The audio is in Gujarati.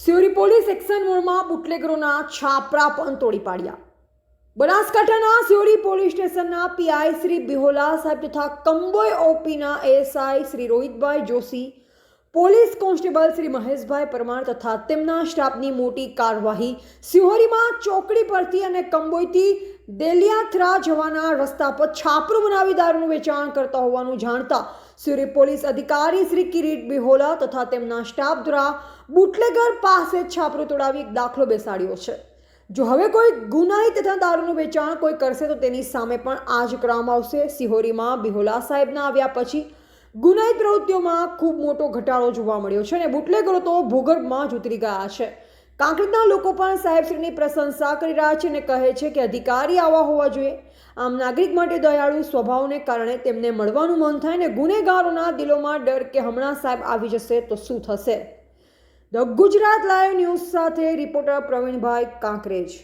સિયોરી પોલીસ એક્શન મોડમાં બુટલેગરોના છાપરા પણ તોડી પાડ્યા. બનાસકાંઠાના સિયોરી પોલીસ સ્ટેશનના પીઆઈ શ્રી બિહોલા સાહેબ તથા Kamboi ઓપીના ASI Shri Rohitbhai Joshi, police constable Shri Maheshbhai Parmar તથા તેમના સ્ટાફની મોટી કાર્યવાહી સિહોરીમાં ચોકડી પરથી અને કંબોઈથી દેલિયાથરા જવાના રસ્તા પર છાપરું બનાવી દારૂનું વેચાણ કરતા હોવાનું જાણતા સિયોરી પોલીસ અધિકારી શ્રી કિરીટ બિહોલા તથા તેમના સ્ટાફ દ્વારા બુટલેગર પાસે છાપરું તોડાવી એક દાખલો બેસાડ્યો છે. જો હવે કોઈ ગુનાહિત તથા દારૂનું વેચાણ કોઈ કરશે તો તેની સામે પણ આ જ કરવામાં આવશે. સિહોરીમાં બિહોલા સાહેબના આવ્યા પછી ગુનાહિત પ્રવૃત્તિઓમાં ખૂબ મોટો ઘટાડો જોવા મળ્યો છે અને બુટલેગરો તો ભૂગર્ભમાં જ ઉતરી ગયા છે. કાંકરેજના લોકો પણ સાહેબશ્રીની પ્રશંસા કરી રહ્યા છે અને કહે છે કે અધિકારી આવા હોવા જોઈએ. આમ નાગરિક માટે દયાળુ સ્વભાવને કારણે તેમને મળવાનું મન થાય ને ગુનેગારોના દિલોમાં ડર કે હમણાં સાહેબ આવી જશે તો શું થશે? ધ ગુજરાત લાઈવ ન્યૂઝ સાથે રિપોર્ટર પ્રવીણભાઈ કાંકરેજ.